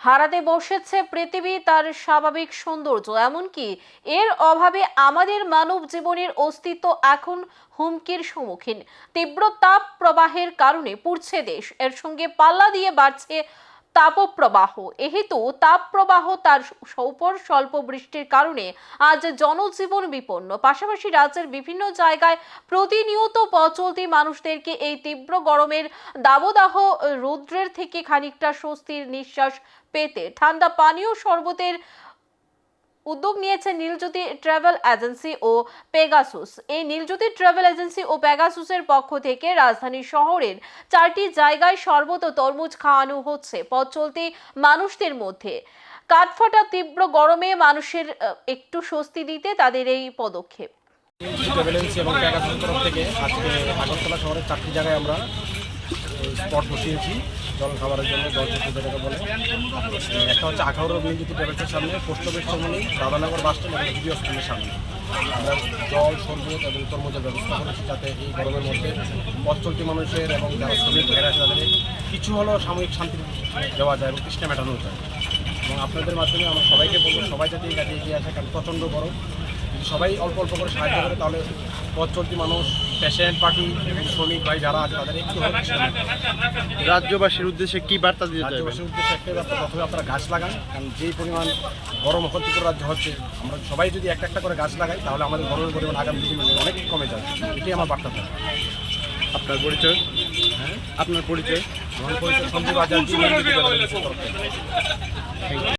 হারাতে বসেছে পৃথিবী তার স্বাভাবিক সৌন্দর্য। এমনকি এর অভাবে আমাদের মানব জীবনের অস্তিত্ব এখন হুমকির সম্মুখীন। তীব্র তাপ প্রবাহের কারণে পুড়ছে দেশ। এর সঙ্গে পাল্লা দিয়ে বাড়ছে তাপপ্রবাহ। এহেতু তাপপ্রবাহ তার সৌপর স্বল্প বৃষ্টির কারণে আজ জনজীবন বিপন্ন। পাশাপাশি রাজ্যের বিভিন্ন জায়গায় প্রতিনিয়ত পথ চলতি মানুষদেরকে এই তীব্র গরমের দাবদাহ রৌদ্রের থেকে খানিকটা স্বস্তির নিঃশ্বাস পেতে ঠান্ডা পানীয় শরবতের উদ্যোগ নিয়েছে নীলজ্যোতি ট্রাভেল এজেন্সি ও পেগাসুস। এই নীলজ্যোতি ট্রাভেল এজেন্সি ও পেগাসুসের পক্ষ থেকে রাজধানী শহরের চারটি জায়গায় শরবত ও তরমুজ খাওয়ানো হচ্ছে। পথ চলতি মানুষদের মধ্যে কাঠফাটা তীব্র গরমে মানুষের একটু স্বস্তি দিতে তাদের এই পদক্ষেপ। এবং তরফ থেকে আজকে আগরতলা শহরের চারটি জায়গায় আমরা স্পট বসিয়েছি, জল খাবারের জন্য জল চক্র যেটাকে বলে। একটা হচ্ছে আখাউড়া বিএনজিটি ট্রাভেলসের সামনে, পোস্ট অফিস সরমনি রাধানগর বাস স্ট্যান্ড এবং ভিডিও স্কুলের সামনে। আমরা জল শরবত এবং তরমুজের ব্যবস্থা করেছি যাতে এই গরমের মধ্যে পথ মানুষের এবং যারা শ্রমিক ভাইরা তাদের কিছু হলেও সাময়িক শান্তি দেওয়া যায় এবং তৃষ্ণা মেটানো যায়। এবং আপনাদের মাধ্যমে আমরা সবাইকে বলব, সবাই যাতে এই কাজে এগিয়ে আসে, কারণ প্রচণ্ড গরম। সবাই অল্প অল্প করে সাহায্য করে তাহলে পথ চলতি মানুষ পেশেন্ট পার্টি শ্রমিক ভাই যারা আছে তাদের একটু। রাজ্যবাসীর উদ্দেশ্যে কি বার্তা দিতে চাইবেন? রাজ্যবাসীর উদ্দেশ্যে একটাই ব্যাপার প্রথমে আপনারা গাছ লাগান কারণ যেই পরিমাণ গরম ত্রিপুরা রাজ্য হচ্ছে আমরা সবাই যদি একটা একটা করে গাছ লাগাই তাহলে আমাদের গরমের পরিমাণ আগামী দিনে অনেক কমে যাবে। এটাই আমার বার্তা। থাকে আপনার পরিচয়? হ্যাঁ? আপনার পরিচয়? আমার পরিচয় সঞ্জীব আচার্য